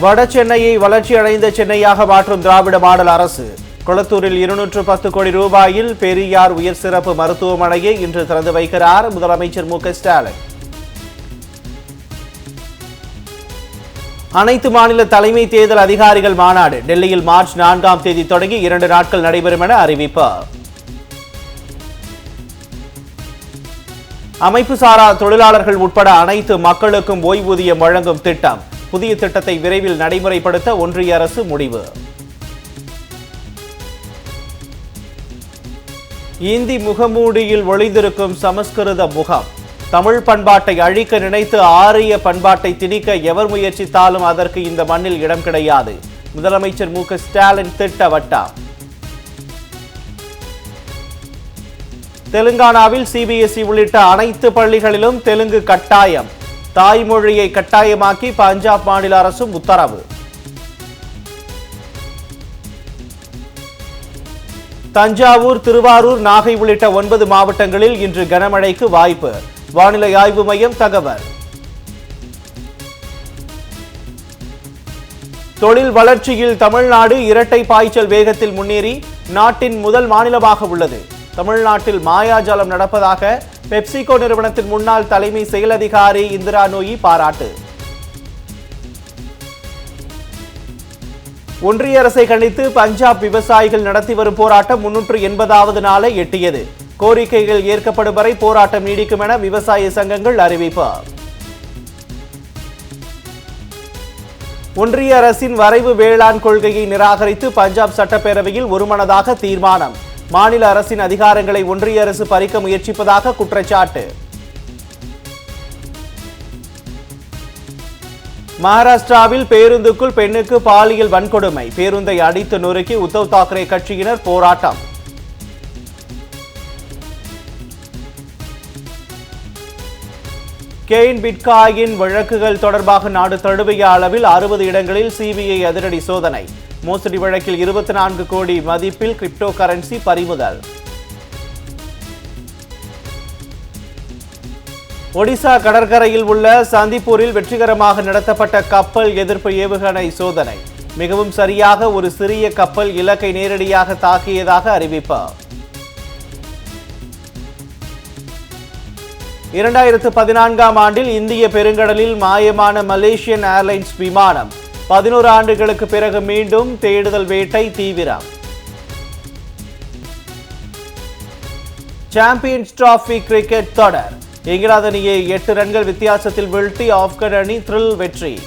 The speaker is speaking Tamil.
வட சென்னையை வளர்ச்சியடைந்த சென்னையாக மாற்றும் திராவிட மாடல் அரசு. கொளத்தூரில் இருநூற்று பத்து கோடி ரூபாயில் பெரியார் உயர் சிறப்பு மருத்துவமனையை இன்று திறந்து வைக்கிறார் முதலமைச்சர் மு க ஸ்டாலின். அனைத்து மாநில தலைமை தேர்தல் அதிகாரிகள் மாநாடு டெல்லியில் மார்ச் நான்காம் தேதி தொடங்கி இரண்டு நாட்கள் நடைபெறும் என அறிவிப்பு. அமைப்பு சாரா தொழிலாளர்கள் உட்பட அனைத்து மக்களுக்கும் ஓய்வூதியம் வழங்கும் திட்டம். புதிய திட்டத்தை விரைவில் நடைமுறைப்படுத்த ஒன்றிய அரசு முடிவு. இந்தி முகமூடியில் ஒளிந்திருக்கும் சமஸ்கிருத முகம். தமிழ் பண்பாட்டை அழிக்க நினைத்து ஆரிய பண்பாட்டை திணிக்க எவர் முயற்சித்தாலும் அதற்கு இந்த மண்ணில் இடம் கிடையாது. முதலமைச்சர் மு. ஸ்டாலின் திட்டவட்டா. தெலுங்கானாவில் சிபிஎஸ்இ உள்ளிட்ட அனைத்து பள்ளிகளிலும் தெலுங்கு கட்டாயம். தாய்மொழியை கட்டாயமாக்கி பஞ்சாப் மாநில அரசும் உத்தரவு. தஞ்சாவூர் திருவாரூர் நாகை உள்ளிட்ட ஒன்பது மாவட்டங்களில் இன்று கனமழைக்கு வாய்ப்பு. வானிலை ஆய்வு மையம் தகவல். தொழில் வளர்ச்சியில் தமிழ்நாடு இரட்டை பாய்ச்சல் வேகத்தில் முன்னேறி நாட்டின் முதல் மாநிலமாக உள்ளது. தமிழ்நாட்டில் மாயாஜாலம் நடப்பதாக பெப்சிகோ நிறுவனத்தின் முன்னாள் தலைமை செயல் அதிகாரி இந்திரா நோயி பாராட்டு. ஒன்றிய அரசை கண்டித்து பஞ்சாப் விவசாயிகள் நடத்தி வரும் போராட்டம் முன்னூற்று எண்பதாவது நாளை எட்டியது. கோரிக்கைகள் ஏற்கப்படும் வரை போராட்டம் நீடிக்கும் என விவசாய சங்கங்கள் அறிவிப்பு. ஒன்றிய அரசின் வரைவு வேளாண் கொள்கையை நிராகரித்து பஞ்சாப் சட்டப்பேரவையில் ஒருமனதாக தீர்மானம். மாநில அரசின் அதிகாரங்களை ஒன்றிய அரசு பறிக்க முயற்சிப்பதாக குற்றச்சாட்டு. மகாராஷ்டிராவில் பேருந்துக்குள் பெண்ணுக்கு பாலியல் வன்கொடுமை பேருந்தை அடித்து நொறுக்கி உத்தவ் தாக்கரே கட்சியினர் போராட்டம். கெயின் பிட்காயின் வழக்குகள் தொடர்பாக நாடு தழுவிய அளவில் அறுபது இடங்களில் சிபிஐ அதிரடி சோதனை. மோசடி வழக்கில் இருபத்தி நான்கு கோடி மதிப்பில் கிரிப்டோ கரன்சி பறிமுதல். ஒடிசா கடற்கரையில் உள்ள சந்திப்பூரில் வெற்றிகரமாக நடத்தப்பட்ட கப்பல் எதிர்ப்பு ஏவுகணை சோதனை. மிகவும் சரியாக ஒரு சிறிய கப்பல் இலக்கை நேரடியாக தாக்கியதாக அறிவிப்பு. இரண்டாயிரத்து பதினான்காம் ஆண்டில் இந்திய பெருங்கடலில் மாயமான மலேசியன் ஏர்லைன்ஸ் விமானம் பதினோரு ஆண்டுகளுக்கு பிறகு மீண்டும் தேடுதல் வேட்டை தீவிரம். சாம்பியன்ஸ் டிராபி கிரிக்கெட் தொடர். இங்கிலாந்து அணியை எட்டு ரன்கள் வித்தியாசத்தில் வீழ்த்தி ஆப்கன் அணி த்ரில் வெற்றி.